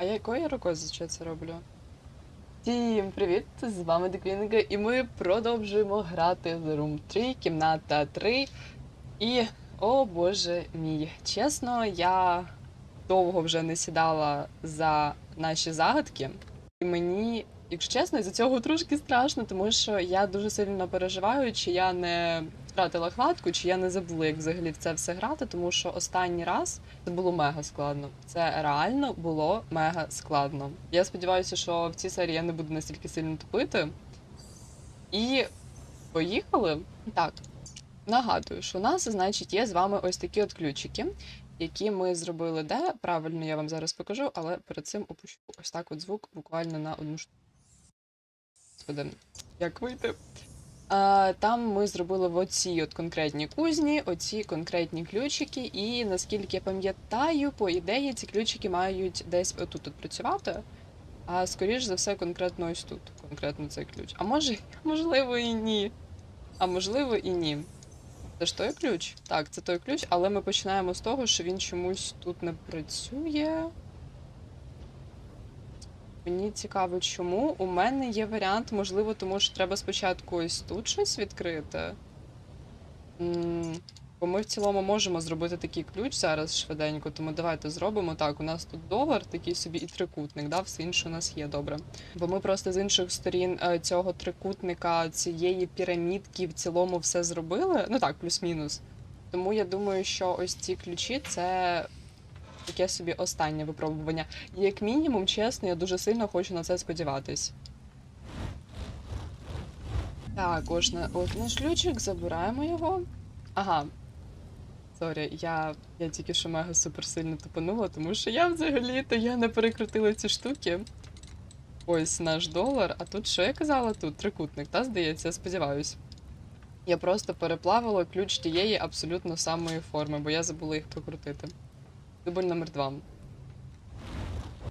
А я якою рукою зазвичай це роблю? Всім привіт! З вами Деквінга, і ми продовжуємо грати в Room 3, кімната 3. І, о боже мій, чесно, я довго вже не сідала за наші загадки. І мені, якщо чесно, з цього трошки страшно, тому що я дуже сильно переживаю, чи я не втратила хватку, чи я не забула, як взагалі в це все грати, тому що останній раз це було мега складно. Це реально було мега складно. Я сподіваюся, що в цій серії я не буду настільки сильно тупити. І поїхали. Так, нагадую, що у нас, значить, є з вами ось такі от ключики, які ми зробили де. Правильно, я вам зараз покажу, але перед цим опущу ось так от звук буквально на одну штуку. Господи, як вийти? Там ми зробили в оцій от конкретній кузні, оці конкретні ключики, і наскільки я пам'ятаю, по ідеї ці ключики мають десь отут от працювати. А скоріш за все, конкретно ось тут, конкретно цей ключ. А може, можливо, і ні. А можливо, і ні. Це ж той ключ? Так, це той ключ, але ми починаємо з того, що він чомусь тут не працює. Мені цікаво, чому. У мене є варіант, можливо, тому що треба спочатку ось тут щось відкрити. М, Бо ми в цілому можемо зробити такий ключ зараз швиденько, тому давайте зробимо так. У нас тут долар, такий собі і трикутник, да, все інше у нас є добре. Бо ми просто з інших сторін е, цього трикутника, цієї пірамідки в цілому все зробили. Ну так, плюс-мінус. Тому я думаю, що ось ці ключі це таке собі останнє випробування. Як мінімум, чесно, я дуже сильно хочу на це сподіватись. Так, ось, на, ось наш ключик, забираємо його. Ага. Сорі, я, я тільки що мега супер сильно тупанула, тому що я взагалі-то я не перекрутила ці штуки. Ось наш долар. А тут що я казала? Тут трикутник, та здається, я сподіваюсь. Я просто переплавила ключ тієї абсолютно самої форми, бо я забула їх прокрутити. Дубль номер два.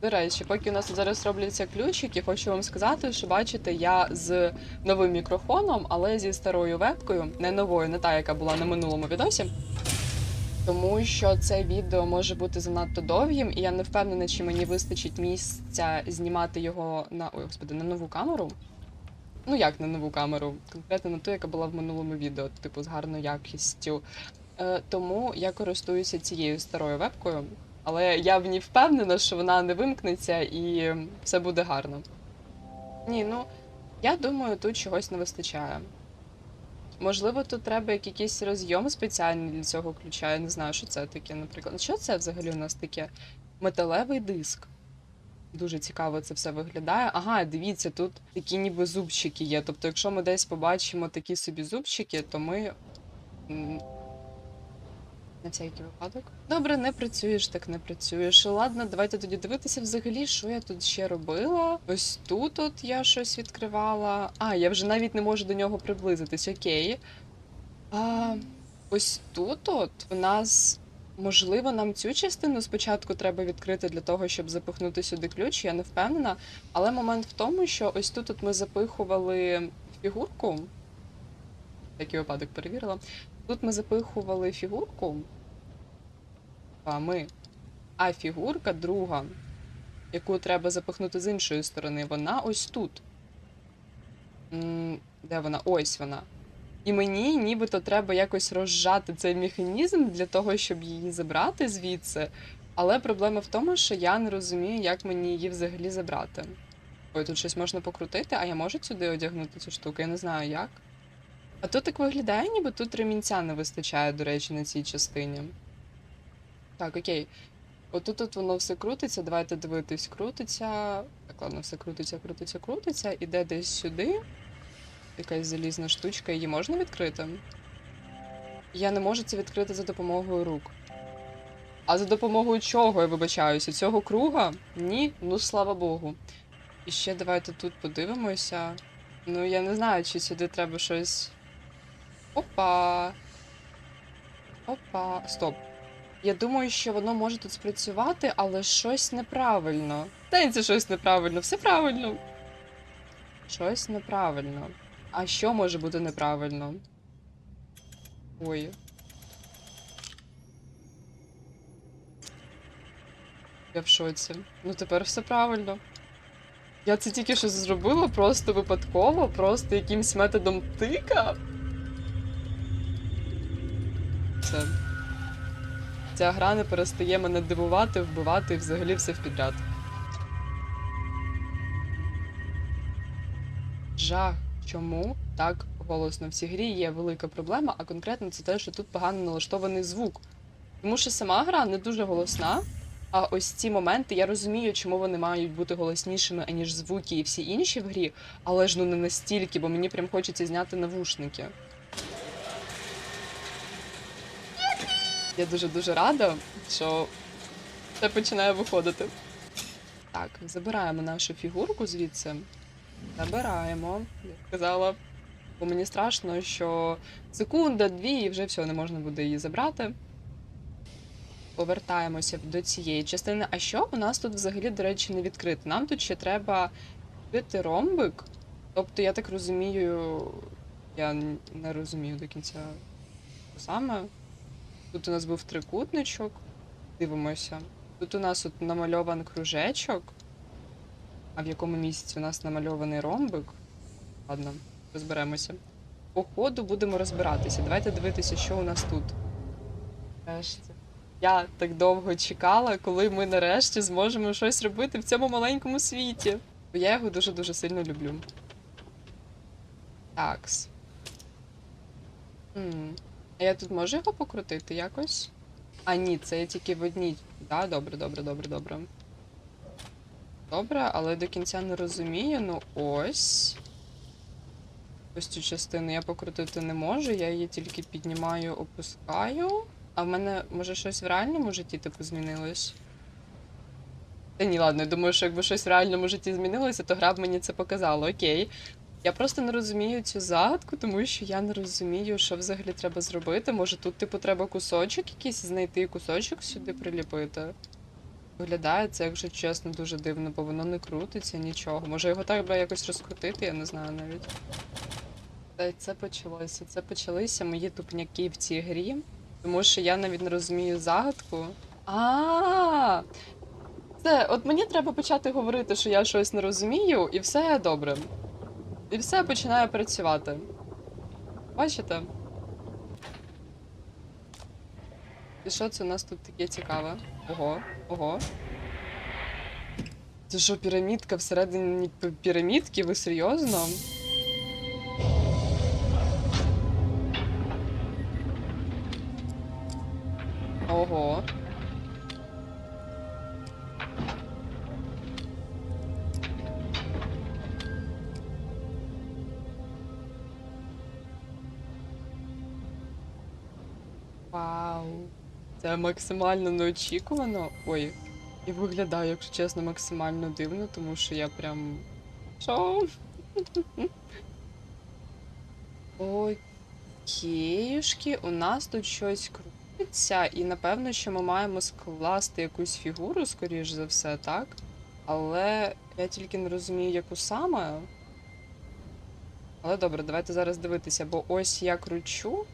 До речі, поки у нас зараз робляться ключики, хочу вам сказати, що бачите, я з новим мікрофоном, але зі старою вебкою, не новою, не та, яка була на минулому відосі. Тому що це відео може бути занадто довгим, і я не впевнена, чи мені вистачить місця знімати його на ой, господи, на нову камеру. Ну як на нову камеру, конкретно на ту, яка була в минулому відео, типу з гарною якістю. Е, тому я користуюся цією старою вебкою, але я в ній впевнена, що вона не вимкнеться і все буде гарно. Ні, ну я думаю, тут чогось не вистачає. Можливо, тут треба якийсь розйом спеціальний для цього ключа. Я не знаю, що це таке, наприклад. Що це взагалі у нас таке? Металевий диск. Дуже цікаво це все виглядає. Ага, дивіться, тут такі ніби зубчики є. Тобто, якщо ми десь побачимо такі собі зубчики, то ми. На всякий випадок. Добре, не працюєш, так не працюєш. Ладно, давайте тоді дивитися взагалі, що я тут ще робила. Ось тут от я щось відкривала. А, я вже навіть не можу до нього приблизитись, окей. А, ось тут от у нас. Можливо, нам цю частину спочатку треба відкрити для того, щоб запихнути сюди ключ, я не впевнена. Але момент в тому, що ось тут от ми запихували фігурку. Такий випадок перевірила. Тут ми запихували фігурку. А ми. А фігурка друга, яку треба запихнути з іншої сторони, вона ось тут. Де вона? Ось вона. І мені нібито треба якось розжати цей механізм для того, щоб її забрати звідси. Але проблема в тому, що я не розумію, як мені її взагалі забрати. Ой, тут щось можна покрутити, а я можу сюди одягнути цю штуку, я не знаю як. А тут так виглядає, ніби тут ремінця не вистачає, до речі, на цій частині. Так, окей. Отут от воно все крутиться, давайте дивитись, крутиться. Так, ладно, все крутиться, крутиться, крутиться. Іде десь сюди. Якась залізна штучка, її можна відкрити? Я не можу це відкрити за допомогою рук. А за допомогою чого я вибачаюся? Цього круга? Ні? Ну слава Богу. І ще давайте тут подивимося. Ну, я не знаю, чи сюди треба щось. Опа. Опа. Стоп. Я думаю, що воно може тут спрацювати, але щось неправильно. Та щось неправильно, все правильно. Щось неправильно. А що може бути неправильно? Ой. Я Я в шоці. Ну тепер все правильно. Я це тільки що зробила просто випадково, просто якимсь методом тика. Все. Ця гра не перестає мене дивувати, вбивати і взагалі все в підряд. Жах. Чому так голосно? В цій грі є велика проблема, а конкретно це те, що тут погано налаштований звук. Тому що сама гра не дуже голосна, а ось ці моменти я розумію, чому вони мають бути голоснішими, аніж звуки і всі інші в грі, але ж ну не настільки, бо мені прям хочеться зняти навушники. Я дуже-дуже рада, що це починає виходити. Так, забираємо нашу фігурку звідси. Забираємо, я сказала. Бо мені страшно, що секунда, дві, і вже все, не можна буде її забрати. Повертаємося до цієї частини. А що у нас тут взагалі, до речі, не відкрито? Нам тут ще треба відкрити ромбик. Тобто, я так розумію, я не розумію до кінця саме. Тут у нас був трикутничок. Дивимося. Тут у нас от намальований кружечок. А в якому місці у нас намальований ромбик? Ладно, розберемося. По ходу будемо розбиратися. Давайте дивитися, що у нас тут. Нарешті. Я так довго чекала, коли ми нарешті зможемо щось робити в цьому маленькому світі. Бо я його дуже-дуже сильно люблю. Такс. М, А я тут можу його покрутити якось? А, ні, це я тільки в одній. Да, добре, добре, добре, добре. Добре, але до кінця не розумію. Ну ось. Ось цю частину я покрутити не можу, я її тільки піднімаю, опускаю. А в мене, може, щось в реальному житті типу змінилось? Та ні, ладно, я думаю, що якби щось в реальному житті змінилося, то гра б мені це показала. Окей. Я просто не розумію цю загадку, тому що я не розумію, що взагалі треба зробити. Може, тут, типу, треба кусочок якийсь знайти, кусочок сюди приліпити. Виглядає це, якщо чесно, дуже дивно, бо воно не крутиться нічого. Може його треба якось розкрутити, я не знаю навіть. Та й це почалося. Це почалися мої тупняки в цій грі, тому що я навіть не розумію загадку. А, це от мені треба почати говорити, що я щось не розумію, і все добре. І все починає працювати. Бачите? І що це у нас тут таке цікаве? Ого, ого. Це що, пірамідка всередині пірамідки? Ви серйозно? Ого. Це максимально неочікувано. Ой, і виглядає, якщо чесно, максимально дивно, тому що я прям. Що? Окейшки, у нас тут щось крутиться, і напевно, що ми маємо скласти якусь фігуру, скоріш за все, так? Але я тільки не розумію, яку саме. Але добре, давайте зараз дивитися, бо ось я кручу.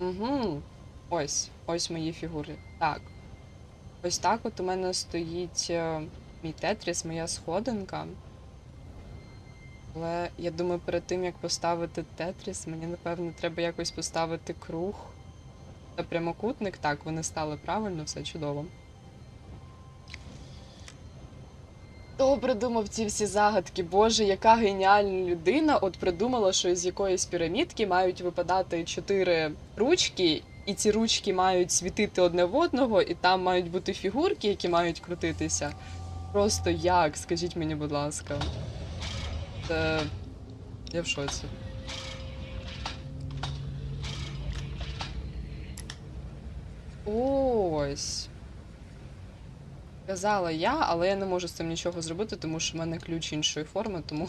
Угу. Ось, ось мої фігури. Так. Ось так от у мене стоїть е, мій тетріс, моя сходинка. Але я думаю, перед тим як поставити тетріс, мені напевно треба якось поставити круг та прямокутник. Так, вони стали правильно, все чудово. Хто придумав ці всі загадки? Боже, яка геніальна людина! От придумала, що з якоїсь пірамідки мають випадати чотири ручки, і ці ручки мають світити одне в одного, і там мають бути фігурки, які мають крутитися. Просто як? Скажіть мені, будь ласка. Це. Я в шоці. Ось. Казала я, але я не можу з цим нічого зробити, тому що в мене ключ іншої форми, тому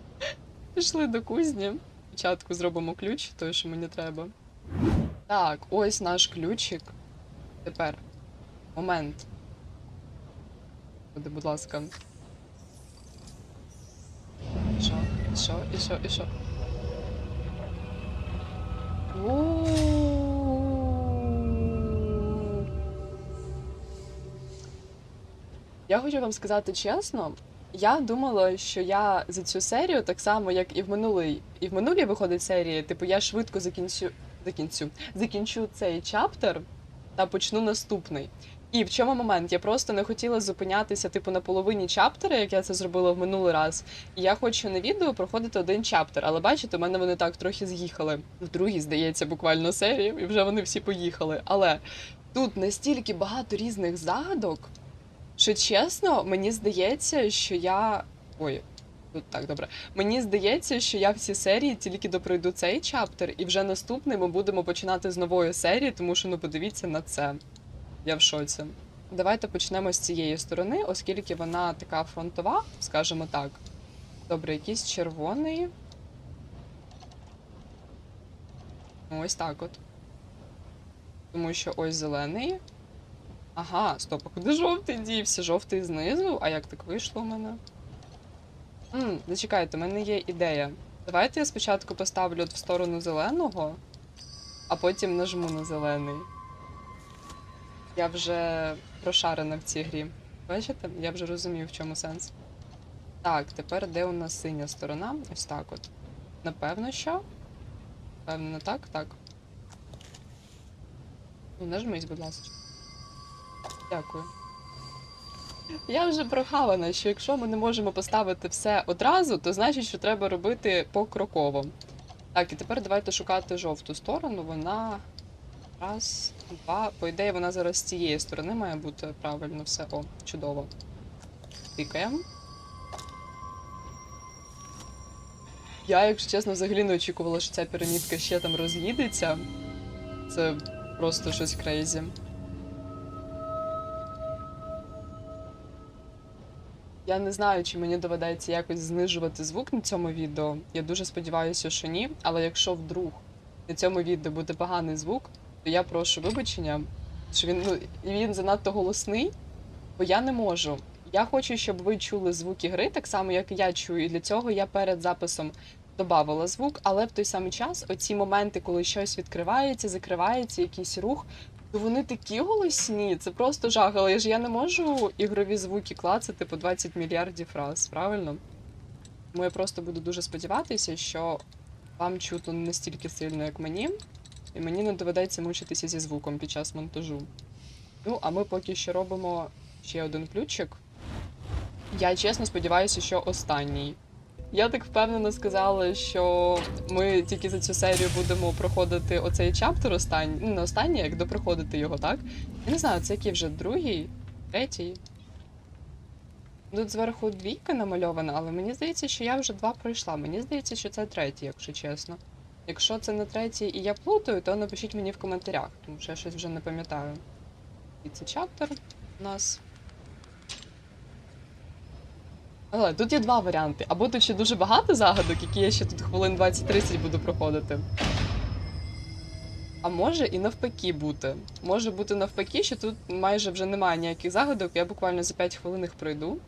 пішли до кузні. Спочатку зробимо ключ, той, що мені треба. Так, ось наш ключик. Тепер. Момент. Буде, будь ласка. І що? І що? І що? І що? Я хочу вам сказати чесно, я думала, що я за цю серію, так само, як і в минулій, і в минулій виходить серії, типу, я швидко закінчу, закінчу, закінчу цей чаптер та почну наступний. І в чому момент? Я просто не хотіла зупинятися, типу, на половині чаптера, як я це зробила в минулий раз. І я хочу на відео проходити один чаптер, але бачите, у мене вони так трохи з'їхали. В другій, здається, буквально серії, і вже вони всі поїхали. Але тут настільки багато різних загадок, що чесно, мені здається, що я. Ой, так добре. Мені здається, що я всі серії тільки допройду цей чаптер, і вже наступний ми будемо починати з нової серії, тому що ну подивіться на це. Я в шоці. Давайте почнемо з цієї сторони, оскільки вона така фронтова, скажімо так. Добре, якийсь червоний. Ну, Ось так от. Тому що ось зелений. Ага, стоп, а куди жовтий дівся? Жовтий знизу? А як так вийшло у мене? Ммм, зачекайте, у мене є ідея. Давайте я спочатку поставлю в сторону зеленого, а потім нажму на зелений. Я вже прошарена в цій грі. Бачите? Я вже розумію, в чому сенс. Так, тепер де у нас синя сторона? Ось так от. Напевно, що? Певно, так? Так. Ну, нажмись, будь ласка. Дякую. Я вже прохавана, що якщо ми не можемо поставити все одразу, то значить, що треба робити покроково. Так, і тепер давайте шукати жовту сторону. Вона. Раз, два. По ідеї, вона зараз з цієї сторони має бути правильно все. О, чудово. Тикаємо. Я, якщо чесно, взагалі не очікувала, що ця пірамідка ще там роз'їдеться. Це просто щось крейзі. Я не знаю, чи мені доведеться якось знижувати звук на цьому відео. Я дуже сподіваюся, що ні. Але якщо вдруг на цьому відео буде поганий звук, то я прошу вибачення, що він ну він занадто голосний, бо я не можу. Я хочу, щоб ви чули звуки гри, так само, як я чую. І для цього я перед записом додавала звук, але в той самий час оці моменти, коли щось відкривається, закривається, якийсь рух, вони такі голосні, це просто жах. Але ж я не можу ігрові звуки клацати по 20 мільярдів раз, правильно? Тому я просто буду дуже сподіватися, що вам чутно не настільки сильно, як мені, і мені не доведеться мучитися зі звуком під час монтажу. Ну, а ми поки що робимо ще один ключик. Я чесно сподіваюся, що останній. Я так впевнено сказала, що ми тільки за цю серію будемо проходити оцей чаптер останній. Ну, не останній, як допроходити його, так? Я не знаю, це який вже другий, третій. Тут зверху двійка намальована, але мені здається, що я вже два пройшла. Мені здається, що це третій, якщо чесно. Якщо це не третій і я плутаю, то напишіть мені в коментарях, тому що я щось вже не пам'ятаю. І це чаптер у нас. Але тут є два варіанти. Або тут ще дуже багато загадок, які я ще тут хвилин 20-30 буду проходити. А може і навпаки бути. Може бути навпаки, що тут майже вже немає ніяких загадок, я буквально за 5 хвилин їх пройду.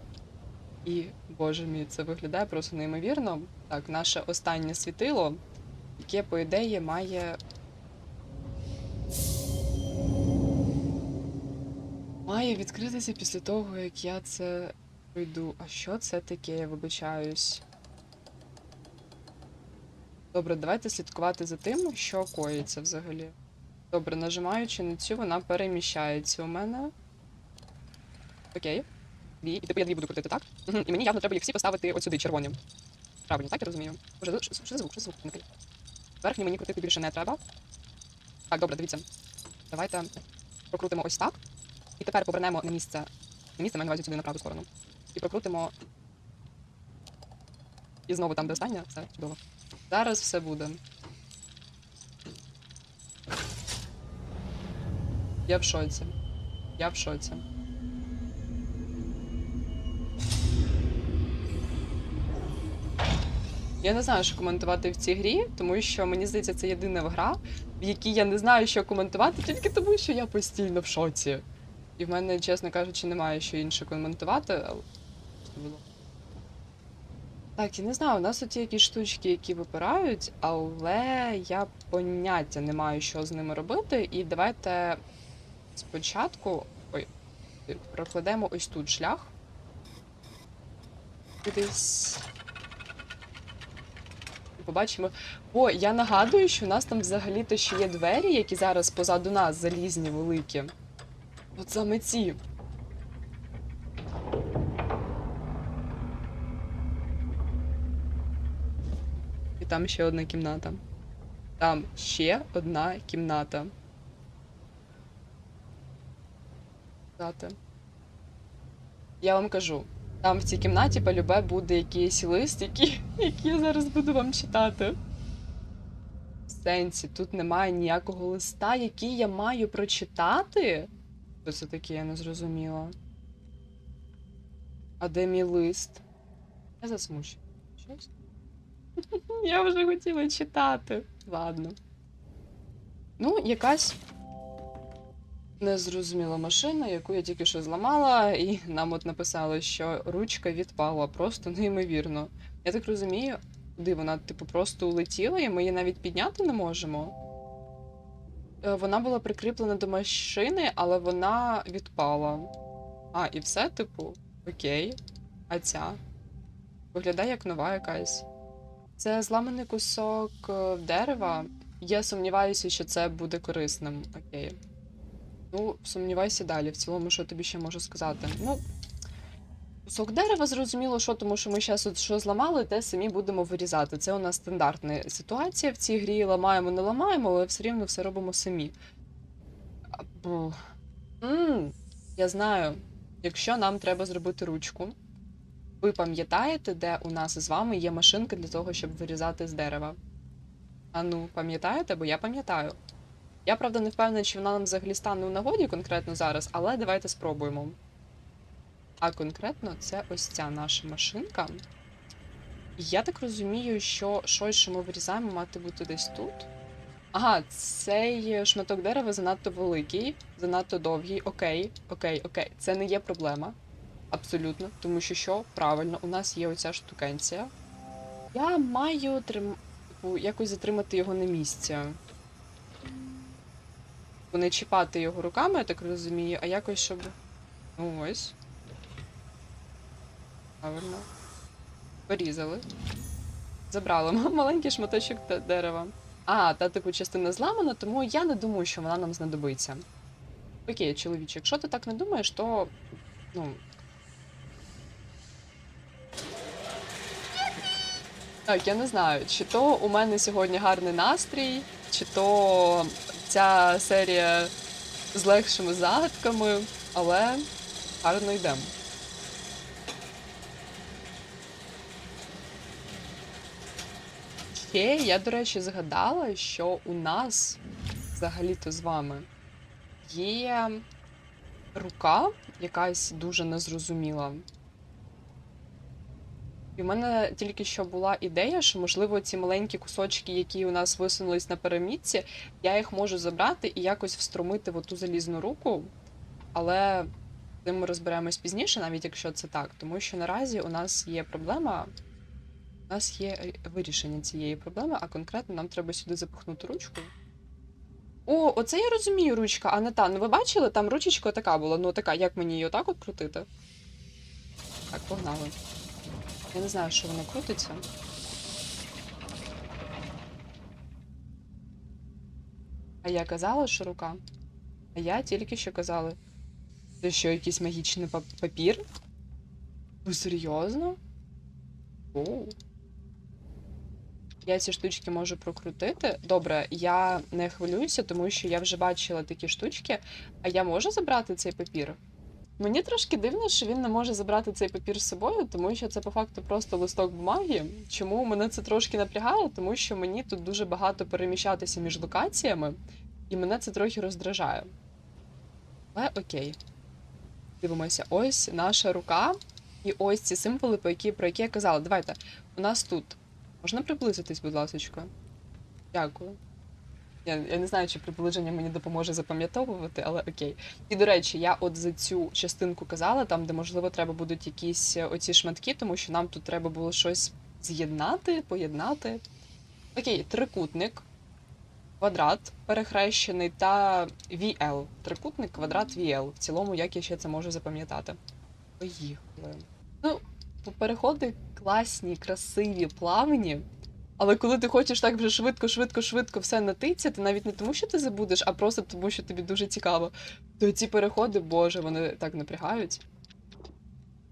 І, боже мій, це виглядає просто неймовірно. Так, наше останнє світило, яке, по ідеї, має. Має відкритися після того, як я це пройду. А що це таке? Я вибачаюсь. Добре, давайте слідкувати за тим, що коїться взагалі. Добре, нажимаючи на цю, вона переміщається у мене. Окей. Дві. І тепер я дві буду крутити, так? Угу. І мені явно треба їх всі поставити от сюди, червоні. Правильно, так я розумію. Боже, що, за звук? Що за звук? Верхню мені крутити більше не треба. Так, добре, дивіться. Давайте прокрутимо ось так. І тепер повернемо на місце. На місце маю на увазі сюди на праву сторону. І прокрутимо. І знову там, де остання, все чудово. Зараз все буде. Я в шоці. Я в шоці. Я не знаю, що коментувати в цій грі, тому що мені здається, це єдина гра, в якій я не знаю, що коментувати, тільки тому, що я постійно в шоці. І в мене, чесно кажучи, немає що інше коментувати. Було. Так, я не знаю, у нас є якісь штучки, які випирають, але я поняття не маю, що з ними робити. І давайте спочатку. Ой. Прокладемо ось тут шлях. Кудись. Побачимо. О, я нагадую, що у нас там взагалі-то ще є двері, які зараз позаду нас залізні, великі. От саме ці. Там ще одна кімната. Там ще одна кімната. Я вам кажу, там в цій кімнаті полюбе буде якийсь лист, який, який я зараз буду вам читати. В сенсі, тут немає ніякого листа, який я маю прочитати. Що це таке, я не зрозуміла. А де мій лист? Я засмучу. Щось? Я вже хотіла читати. Ладно. Ну, якась незрозуміла машина, яку я тільки що зламала, і нам от написали, що ручка відпала. Просто неймовірно. Я так розумію, куди вона, типу, просто улетіла, і ми її навіть підняти не можемо. Е, Вона була прикріплена до машини, але вона відпала. А, і все, типу, окей. А ця? Виглядає як нова якась. Це зламаний кусок е, дерева. Я сумніваюся, що це буде корисним. Окей. Ну, сумнівайся далі. В цілому, що тобі ще можу сказати? Ну, кусок дерева зрозуміло, що, тому що ми зараз що зламали, те самі будемо вирізати. Це у нас стандартна ситуація в цій грі. Ламаємо, не ламаємо, але все рівно все робимо самі. Бу. М, Я знаю, якщо нам треба зробити ручку, ви пам'ятаєте, де у нас з вами є машинка для того, щоб вирізати з дерева? А ну, пам'ятаєте? Бо я пам'ятаю. Я, правда, не впевнена, чи вона нам взагалі стане у нагоді конкретно зараз, але давайте спробуємо. А конкретно це ось ця наша машинка. Я так розумію, що щось, що ми вирізаємо, мати бути десь тут. Ага, цей шматок дерева занадто великий, занадто довгий. Окей, окей, окей. Це не є проблема. Абсолютно. Тому що що? Правильно, у нас є оця штукенція. Я маю трим... типу, якось затримати його на місці. Типу, Не чіпати його руками, я так розумію, а якось щоб. Ну ось. Правильно. Порізали. Забрали маленький шматочок дерева. А, та типу частина зламана, тому я не думаю, що вона нам знадобиться. Окей, чоловіче, якщо ти так не думаєш, то. Ну. Так, я не знаю, чи то у мене сьогодні гарний настрій, чи то ця серія з легшими загадками, але гарно йдемо. Ще я, до речі, згадала, що у нас взагалі-то з вами є рука, якась дуже незрозуміла. І в мене тільки що була ідея, що, можливо, ці маленькі кусочки, які у нас висунулись на перемітці, я їх можу забрати і якось встромити в оту залізну руку. Але цим ми розберемось пізніше, навіть якщо це так. Тому що наразі у нас є проблема. У нас є е, вирішення цієї проблеми, а конкретно нам треба сюди запихнути ручку. О, оце я розумію, ручка, а не та. Ну ви бачили, там ручечка така була. Ну така, як мені її отак от крутити? Так, погнали. Я не знаю, що воно крутиться. А я казала, що рука. А я тільки що казала. Це що, якийсь магічний пап- папір? Ну, серйозно? Оу. Я ці штучки можу прокрутити. Добре, я не хвилююся, тому що я вже бачила такі штучки. А я можу забрати цей папір? Мені трошки дивно, що він не може забрати цей папір з собою, тому що це по факту просто листок бумаги. Чому мене це трошки напрягає? Тому що мені тут дуже багато переміщатися між локаціями, і мене це трохи роздражає. Але окей. Дивимося, ось наша рука, і ось ці символи, по які, про які я казала. Давайте, у нас тут. Можна приблизитись, будь ласка? Дякую. Я, я не знаю, чи приближення мені допоможе запам'ятовувати, але окей. І до речі, я от за цю частинку казала, там, де можливо треба будуть якісь е, оці шматки, тому що нам тут треба було щось з'єднати, поєднати. Окей, трикутник. квадрат перехрещений та VL. Трикутник, квадрат, VL. В цілому, як я ще це можу запам'ятати. Поїхали. Ну, переходи класні, красиві, плавні. Але коли ти хочеш так вже швидко, швидко, швидко все натицяти, навіть не тому, що ти забудеш, а просто тому, що тобі дуже цікаво, то ці переходи, боже, вони так напрягають.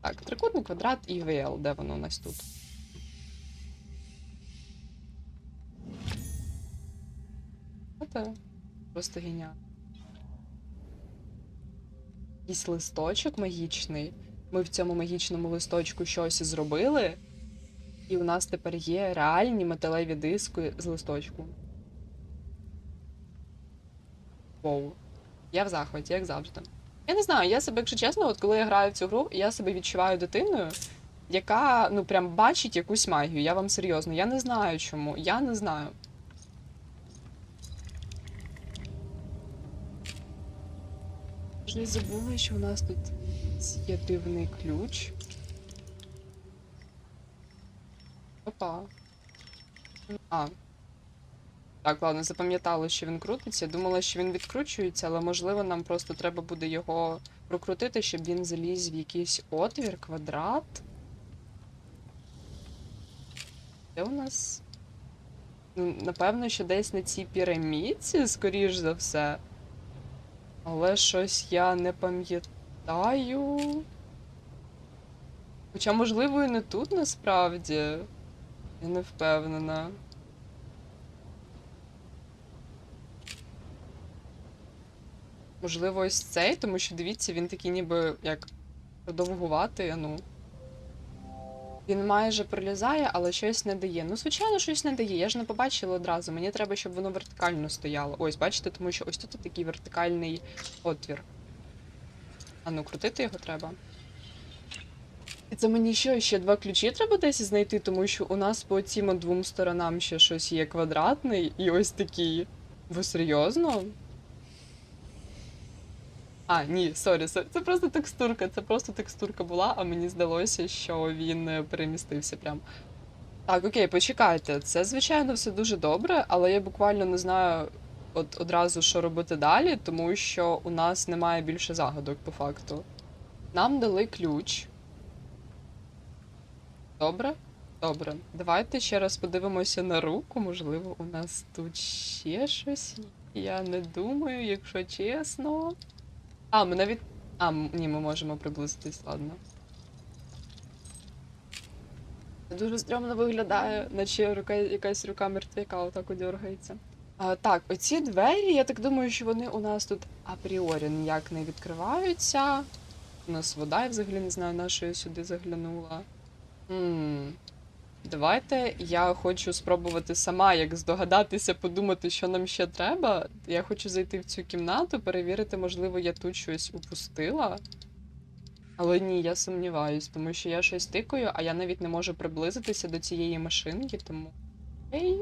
Так, трикутний квадрат і VL, де воно у нас тут? Це просто геніально. Якийсь листочок магічний. Ми в цьому магічному листочку щось зробили, і у нас тепер є реальні металеві диски з листочку. Воу. Я в захваті, як завжди. Я не знаю, я себе, якщо чесно, от коли я граю в цю гру, я себе відчуваю дитиною, яка ну прям бачить якусь магію. Я вам серйозно, я не знаю чому. Я не знаю. Не забула, що у нас тут є дивний ключ. Опа. А. Так, ладно, запам'ятала, що він крутиться. Думала, що він відкручується, але можливо нам просто треба буде його прокрутити, щоб він заліз в якийсь отвір, квадрат. Де у нас? Ну, напевно, що десь на цій пірамідці, скоріш за все. Але щось я не пам'ятаю. Хоча, можливо, і не тут насправді. Я не впевнена. Можливо, ось цей, тому що дивіться, він такий ніби як продовгуватий, а ну. Він майже пролізає, але щось не дає. Ну, звичайно, щось не дає. Я ж не побачила одразу. Мені треба, щоб воно вертикально стояло. Ось, бачите, тому що ось тут такий вертикальний отвір. А ну, крутити його треба. І це мені що, ще два ключі треба десь знайти, тому що у нас по цим двом сторонам ще щось є квадратний і ось такий. Ви серйозно? А, ні, сорі, сорі. Це просто текстурка. Це просто текстурка була, а мені здалося, що він е, перемістився прям. Так, окей, почекайте. Це, звичайно, все дуже добре, але я буквально не знаю от одразу, що робити далі, тому що у нас немає більше загадок по факту. Нам дали ключ. Добре? Добре. Давайте ще раз подивимося на руку. Можливо, у нас тут ще щось. Я не думаю, якщо чесно. А, ми навіть. А, ні, ми можемо приблизитись, ладно. Дуже стрьомно виглядає, наче рука, якась рука мертвяка отак дергається. А, так, оці двері, я так думаю, що вони у нас тут апріорі ніяк не відкриваються. У нас вода, я взагалі не знаю, на що я сюди заглянула. М, Давайте я хочу спробувати сама, як здогадатися, подумати, що нам ще треба. Я хочу зайти в цю кімнату, перевірити, можливо, я тут щось упустила. Але ні, я сумніваюсь, тому що я щось тикаю, а я навіть не можу приблизитися до цієї машинки, тому. Ей.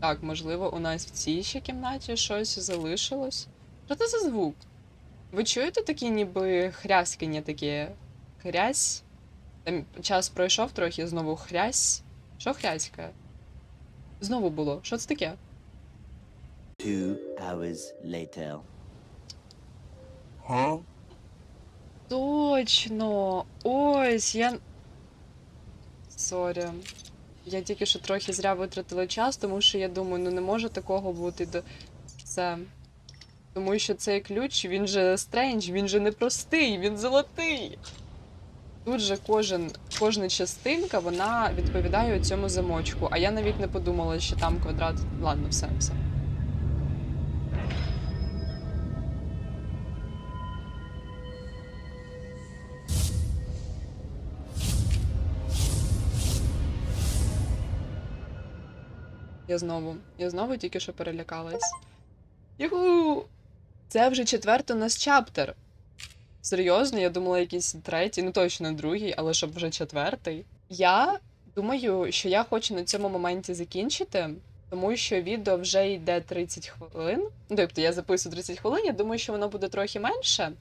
Так, можливо, у нас в цій ще кімнаті щось залишилось. Що це за звук? Ви чуєте такі ніби хряскання таке? Хрясь? Там час пройшов трохи, знову хрясь. Що хряськає? Знову було. Що це таке? Two hours later. Точно! Ось я. Сорі. Я тільки що трохи зря витратила час, тому що я думаю, ну не може такого бути. до- Це. Тому що цей ключ, він же стрендж, він же не простий, він золотий. Тут же кожен, кожна частинка вона відповідає цьому замочку. А я навіть не подумала, що там квадрат. Ладно, все, все. Я знову. Я знову тільки що перелякалась. Юху! Це вже четвертий у нас чаптер. Серйозно, я думала, якийсь третій, ну точно другий, але щоб вже четвертий. Я думаю, що я хочу на цьому моменті закінчити, тому що відео вже йде 30 хвилин. Ну, тобто я записую 30 хвилин, я думаю, що воно буде трохи менше.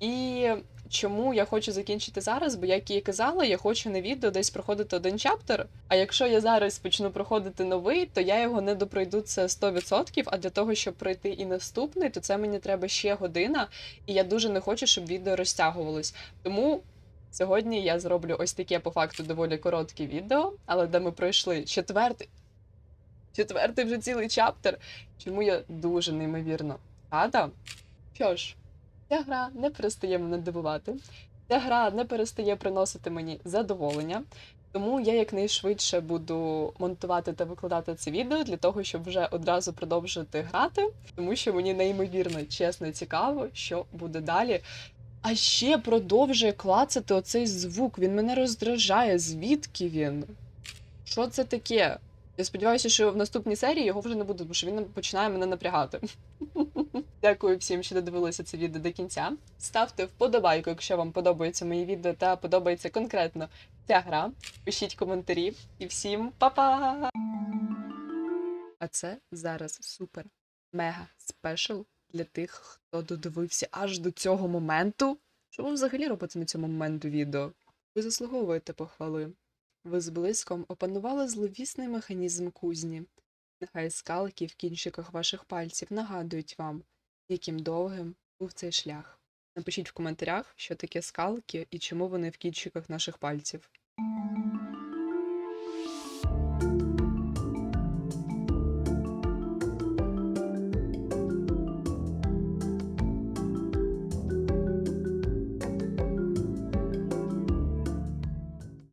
І чому я хочу закінчити зараз, бо як і казала, я хочу на відео десь проходити один чаптер. А якщо я зараз почну проходити новий, то я його не допройду це 100%, А для того, щоб пройти і наступний, то це мені треба ще година, і я дуже не хочу, щоб відео розтягувалось. Тому сьогодні я зроблю ось таке по факту доволі коротке відео, але де ми пройшли четвертий. Четвертий вже цілий чаптер, чому я дуже неймовірно рада. Що ж, ця гра не перестає мене дивувати. Ця гра не перестає приносити мені задоволення. Тому я якнайшвидше буду монтувати та викладати це відео для того, щоб вже одразу продовжити грати, тому що мені неймовірно чесно цікаво, що буде далі. А ще продовжує клацати оцей звук. Він мене роздражає. Звідки він? Що це таке? Я сподіваюся, що в наступній серії його вже не буде, тому що він починає мене напрягати. Дякую всім, що додивилися це відео до кінця. Ставте вподобайку, якщо вам подобаються мої відео та подобається конкретно ця гра. Пишіть коментарі і всім па-па! А це зараз супер мега спешл для тих, хто додивився аж до цього моменту. Що ви взагалі робите на цьому моменту відео? Ви заслуговуєте похвали. Ви з блиском опанували зловісний механізм кузні. Нехай скалки в кінчиках ваших пальців нагадують вам, яким довгим був цей шлях. Напишіть в коментарях, що таке скалки і чому вони в кінчиках наших пальців.